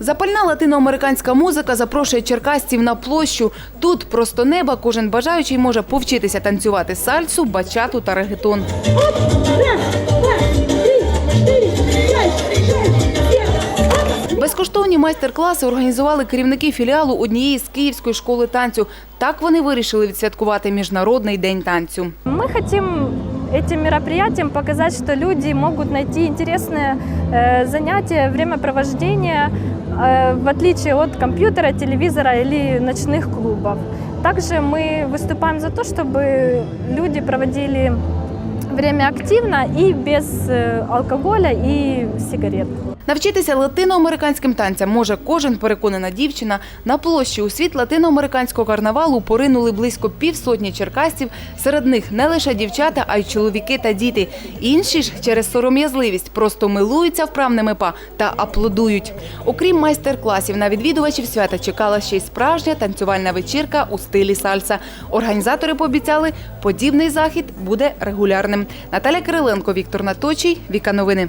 Запальна латиноамериканська музика запрошує черкасців на площу. Тут просто неба кожен бажаючий може повчитися танцювати сальсу, бачату та регетон. Безкоштовні майстер-класи організували керівники філіалу однієї з київської школи танцю. Так вони вирішили відсвяткувати міжнародний день танцю. Мы хотим этим мероприятием показать, что люди могут найти интересные э, занятия, времяпровождения, э, в отличие от компьютера, телевизора или ночных клубов. Также мы выступаем за то, чтобы люди проводили время активно и без э, алкоголя и сигарет. Навчитися латиноамериканським танцям може кожен переконана дівчина. На площі у світ латиноамериканського карнавалу поринули близько півсотні черкасців. Серед них не лише дівчата, а й чоловіки та діти. Інші ж через сором'язливість просто милуються вправними па та аплодують. Окрім майстер-класів, на відвідувачів свята чекала ще й справжня танцювальна вечірка у стилі сальса. Організатори пообіцяли, подібний захід буде регулярним. Наталя Кириленко, Віктор Наточий, Віка Новини.